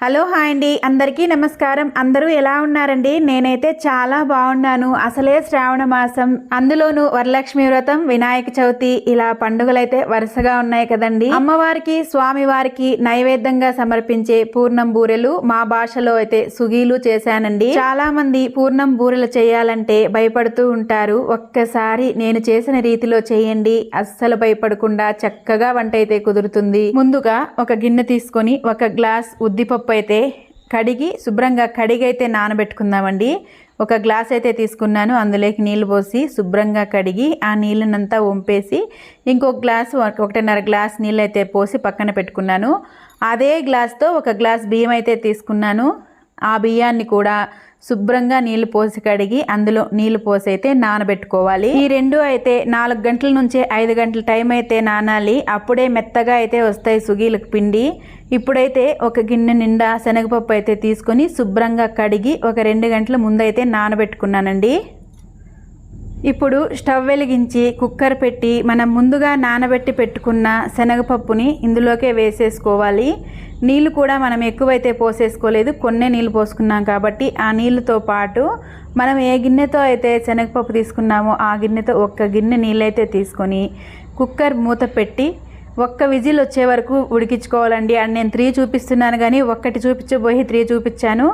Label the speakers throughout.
Speaker 1: Hello hi అండి. అందరికీ నమస్కారం. అందరూ ఎలా ఉన్నారండి? నేనైతే చాలా బాగున్నాను. అసలే శ్రావణ మాసం. అందులోనూ వరలక్ష్మి వ్రతం వినాయక చవితి ఇలా పండుగలైతే వరుసగా ఉన్నాయి కదండి. అమ్మవారికి స్వామివారికి నైవేద్యంగా సమర్పించే పూర్ణం బూరెలు మా భాషలో అయితే సుగీలు చేశానండి. చాలా మంది పూర్ణం బూరెలు చేయాలంటే భయపడుతూ ఉంటారు. ఒక్కసారి నేను చేసిన రీతిలో చేయండి. అస్సలు భయపడకుండా చక్కగా వంట అయితే కుదురుతుంది. ముందుగా ఒక గిన్నె తీసుకొని ఒక గ్లాస్ ఉద్దిపప్పు అయితే కడిగి శుభ్రంగా కడిగి అయితే నానబెట్టుకుందామండి. ఒక గ్లాస్ అయితే తీసుకున్నాను. అందులోకి నీళ్ళు పోసి శుభ్రంగా కడిగి ఆ నీళ్ళనంతా వంపేసి ఇంకొక గ్లాస్ ఒకటిన్నర గ్లాస్ నీళ్ళు అయితే పోసి పక్కన పెట్టుకున్నాను. అదే గ్లాస్తో ఒక గ్లాస్ బియ్యం అయితే తీసుకున్నాను. ఆ బియ్యాన్ని కూడా శుభ్రంగా నీళ్ళు పోసి కడిగి అందులో నీళ్ళు పోసి అయితే నానబెట్టుకోవాలి. ఈ రెండు అయితే నాలుగు గంటల నుంచి ఐదు గంటల టైం అయితే నానాలి. అప్పుడే మెత్తగా అయితే వస్తాయి సుగీలకు పిండి. ఇప్పుడైతే ఒక గిన్నె నిండా శనగపప్పు అయితే తీసుకొని శుభ్రంగా కడిగి ఒక రెండు గంటల ముందైతే నానబెట్టుకున్నానండి. ఇప్పుడు స్టవ్ వెలిగించి కుక్కర్ పెట్టి మనం ముందుగా నానబెట్టి పెట్టుకున్న శనగపప్పుని ఇందులోకే వేసేసుకోవాలి. నీళ్ళు కూడా మనం ఎక్కువైతే పోసేసుకోలేదు. కొన్నే నీళ్ళు పోసుకున్నాం కాబట్టి ఆ నీళ్ళతో పాటు మనం ఏ గిన్నెతో అయితే శనగపప్పు తీసుకున్నామో ఆ గిన్నెతో ఒక్క గిన్నె నీళ్ళైతే తీసుకొని కుక్కర్ మూత పెట్టి ఒక్క విజిల్ వచ్చే వరకు ఉడికించుకోవాలండి. అండ్ నేను త్రీ చూపిస్తున్నాను కానీ ఒక్కటి చూపించబోయి త్రీ చూపించాను.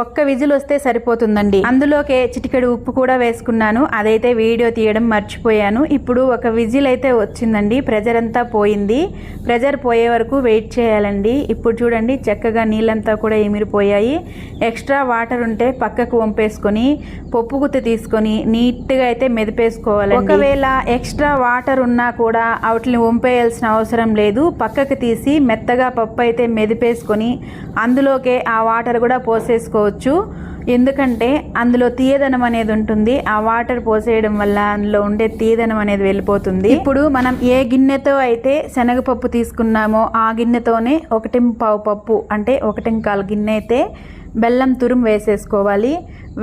Speaker 1: ఒక్క విజిల్ వస్తే సరిపోతుందండి. అందులోకే చిటికెడు ఉప్పు కూడా వేసుకున్నాను. అదైతే వీడియో తీయడం మర్చిపోయాను. ఇప్పుడు ఒక విజిల్ అయితే వచ్చిందండి. ప్రెజర్ అంతా పోయింది. ప్రెజర్ పోయే వరకు వెయిట్ చేయాలండి. ఇప్పుడు చూడండి చక్కగా నీళ్ళంతా కూడా ఎమిరిపోయాయి ఎక్స్ట్రా వాటర్ ఉంటే పక్కకు వంపేసుకొని పప్పు గుత్తి తీసుకొని నీట్గా అయితే మెదిపేసుకోవాలి ఒకవేళ ఎక్స్ట్రా వాటర్ ఉన్నా కూడా వాటిని వంపేయాల్సిన అవసరం అవసరం లేదు. పక్కకు తీసి మెత్తగా పప్పు అయితే మెదిపేసుకొని అందులోకే ఆ వాటర్ కూడా పోసేసుకోవచ్చు. ఎందుకంటే అందులో తీయదనం అనేది ఉంటుంది. ఆ వాటర్ పోసేయడం వల్ల అందులో ఉండే తీయదనం అనేది వెళ్ళిపోతుంది. ఇప్పుడు మనం ఏ గిన్నెతో అయితే శనగపప్పు తీసుకున్నామో ఆ గిన్నెతోనే ఒకటి పావు పప్పు అంటే ఒకటి కాలు గిన్నె అయితే బెల్లం తురుము వేసేసుకోవాలి.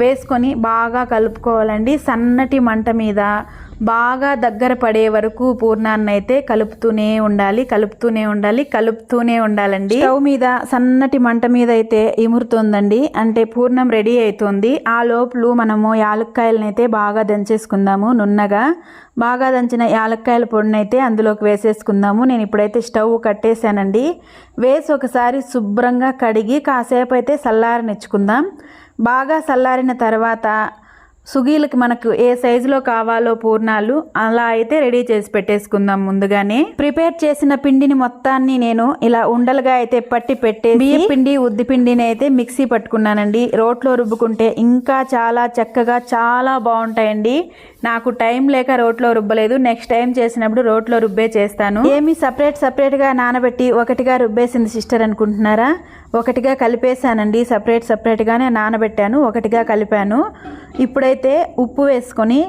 Speaker 1: వేసుకొని బాగా కలుపుకోవాలండి. సన్నటి మంట మీద బాగా దగ్గర పడే వరకు పూర్ణాన్ని అయితే కలుపుతూనే ఉండాలి కలుపుతూనే ఉండాలి కలుపుతూనే ఉండాలండి. స్టవ్ మీద సన్నటి మంట మీద అయితే ఇమురుతోందండి. అంటే పూర్ణం రెడీ అవుతుంది ఆ లోపల మనము యాలక్కాయలను అయితే బాగా దంచేసుకుందాము నున్నగా. బాగా దంచిన యాలక్కాయల పొడిని అయితే అందులోకి వేసేసుకుందాము. నేను ఇప్పుడైతే స్టవ్ కట్టేశానండి. వేసి ఒకసారి శుభ్రంగా కడిగి కాసేపు అయితే చల్లారనిచ్చుకుందాం బాగా చల్లారిన తర్వాత సుగీలకి మనకు ఏ సైజులో కావాలో పూర్ణాలు అలా అయితే రెడీ చేసి పెట్టేసుకుందాం ముందుగానే. ప్రిపేర్ చేసిన పిండిని మొత్తాన్ని నేను ఇలా ఉండలుగా అయితే పట్టి పెట్టే బియ్య పిండి ఉద్ది పిండిని అయితే మిక్సీ పట్టుకున్నానండి. రోట్లో రుబ్బుకుంటే ఇంకా చాలా చక్కగా చాలా బాగుంటాయండి. నాకు టైం లేక రోట్లో రుబ్బలేదు. నెక్స్ట్ టైం చేసినప్పుడు రోట్లో రుబ్బే చేస్తాను. ఏమి సపరేట్ సపరేట్గా నానబెట్టి ఒకటిగా రుబ్బేసింది సిస్టర్ అనుకుంటున్నారా? ఒకటిగా కలిపేశానండి. సపరేట్ సపరేట్గానే నానబెట్టాను. ఒకటిగా కలిపాను. ఇప్పుడైతే ఉప్పు వేసుకొని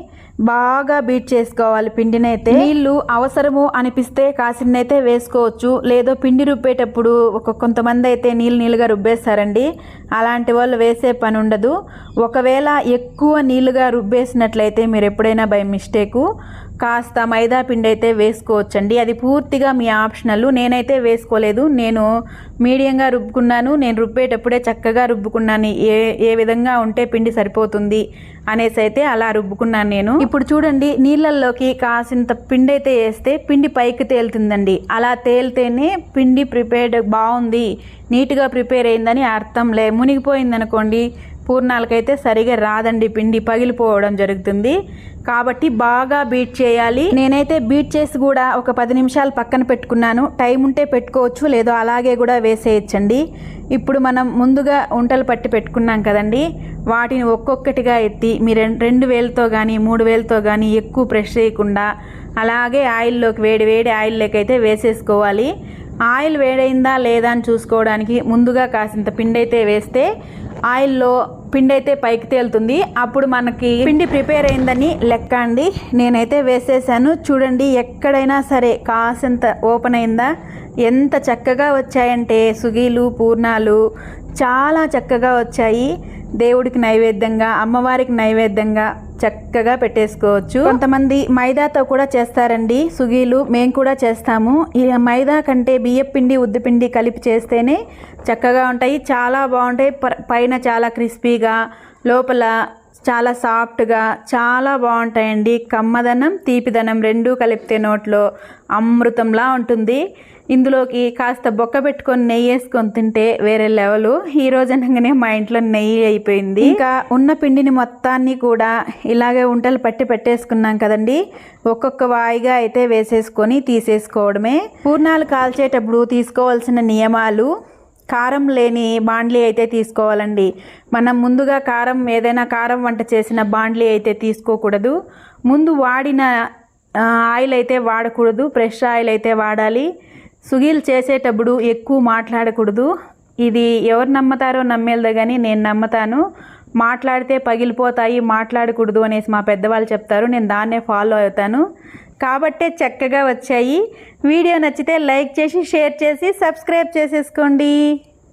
Speaker 1: బాగా బీట్ చేసుకోవాలి. పిండిని అయితే నీళ్ళు అవసరము అనిపిస్తే కాసినైతే వేసుకోవచ్చు. లేదో పిండి రుబ్బేటప్పుడు ఒక కొంతమంది అయితే నీళ్ళు నీళ్ళుగా రుబ్బేస్తారండి. అలాంటి వాళ్ళు వేసే పని ఉండదు. ఒకవేళ ఎక్కువ నీళ్ళుగా రుబ్బేసినట్లయితే మీరు ఎప్పుడైనా బై మిస్టేకు కాస్త మైదా పిండి అయితే వేసుకోవచ్చండి. అది పూర్తిగా మీ ఆప్షనల్. నేనైతే వేసుకోలేదు. నేను మీడియంగా రుబ్బుకున్నాను. నేను రుబ్బేటప్పుడే చక్కగా రుబ్బుకున్నాను. ఏ ఏ విధంగా ఉంటే పిండి సరిపోతుంది అనేసి అయితే అలా రుబ్బుకున్నాను నేను. ఇప్పుడు చూడండి నీళ్ళల్లోకి కాసింత పిండి అయితే వేస్తే పిండి పైకి తేలుతుందండి. అలా తేలితేనే పిండి ప్రిపేర్డ్ బాగుంది నీట్గా ప్రిపేర్ అయిందని అర్థం లే మునిగిపోయింది అనుకోండి పూర్ణాలకైతే సరిగా రాదండి. పిండి పగిలిపోవడం జరుగుతుంది. కాబట్టి బాగా బీట్ చేయాలి. నేనైతే బీట్ చేసి కూడా ఒక పది నిమిషాలు పక్కన పెట్టుకున్నాను. టైం ఉంటే పెట్టుకోవచ్చు లేదో అలాగే కూడా వేసేయచ్చండి. ఇప్పుడు మనం ముందుగా ఉంటలు పట్టి పెట్టుకున్నాం కదండి. వాటిని ఒక్కొక్కటిగా ఎత్తి మీరు రెండు వేలతో కానీ మూడు వేలతో కానీ ఎక్కువ ప్రెష్ చేయకుండా అలాగే ఆయిల్లోకి వేడి వేడి ఆయిల్లోకి అయితే వేసేసుకోవాలి. ఆయిల్ వేడైందా లేదా అని చూసుకోవడానికి ముందుగా కాసింత పిండి అయితే వేస్తే ఆయిల్లో పిండి అయితే పైకి తేలుతుంది. అప్పుడు మనకి పిండి ప్రిపేర్ అయిందని లెక్క అండి. నేనైతే వేసేసాను. చూడండి ఎక్కడైనా సరే కాసంత ఓపెన్ అయిందా? ఎంత చక్కగా వచ్చాయంటే సుగీలు పూర్ణాలు చాలా చక్కగా వచ్చాయి. దేవుడికి నైవేద్యంగా అమ్మవారికి నైవేద్యంగా చక్కగా పెట్టేసుకోవచ్చు. కొంతమంది మైదాతో కూడా చేస్తారండి. సుగీలు మేము కూడా చేస్తాము. ఈ మైదా కంటే బియ్యం పిండి ఉద్దిపిండి కలిపి చేస్తేనే చక్కగా ఉంటాయి. చాలా బాగుంటాయి. ప- పైన చాలా క్రిస్పీగా లోపల చాలా సాఫ్ట్గా చాలా బాగుంటాయండి. కమ్మదనం తీపిదనం రెండూ కలిపితే నోట్లో అమృతంలా ఉంటుంది. ఇందులోకి కాస్త బొక్క పెట్టుకొని నెయ్యి వేసుకొని తింటే వేరే లెవెల్. ఈ రోజు అనగానే మా ఇంట్లో నెయ్యి అయిపోయింది. ఇంకా ఉన్న పిండిని మొత్తాన్ని కూడా ఇలాగే ఉంటలు పట్టి పెట్టేసుకున్నాం కదండి. ఒక్కొక్క వాయిగా అయితే వేసేసుకొని తీసేసుకోవడమే. పూర్ణాలు కాల్చేటప్పుడు తీసుకోవాల్సిన నియమాలు కారం లేని బాండ్లీ అయితే తీసుకోవాలండి. మనం ముందుగా కారం ఏదైనా కారం వంట చేసిన బాండ్లీ అయితే తీసుకోకూడదు. ముందు వాడిన ఆయిల్ అయితే వాడకూడదు. ఫ్రెష్ ఆయిల్ అయితే వాడాలి. సుగీలు చేసేటప్పుడు ఎక్కువ మాట్లాడకూడదు. ఇది ఎవరు నమ్మతారో నమ్మేది కానీ నేను నమ్మతాను. మాట్లాడితే పగిలిపోతాయి మాట్లాడకూడదు అనేసి మా పెద్దవాళ్ళు చెప్తారు. నేను దాన్నే ఫాలో అవుతాను. కాబట్టే చక్కగా వచ్చాయి. వీడియో నచ్చితే లైక్ చేసి షేర్ చేసి సబ్స్క్రైబ్ చేసేసుకోండి.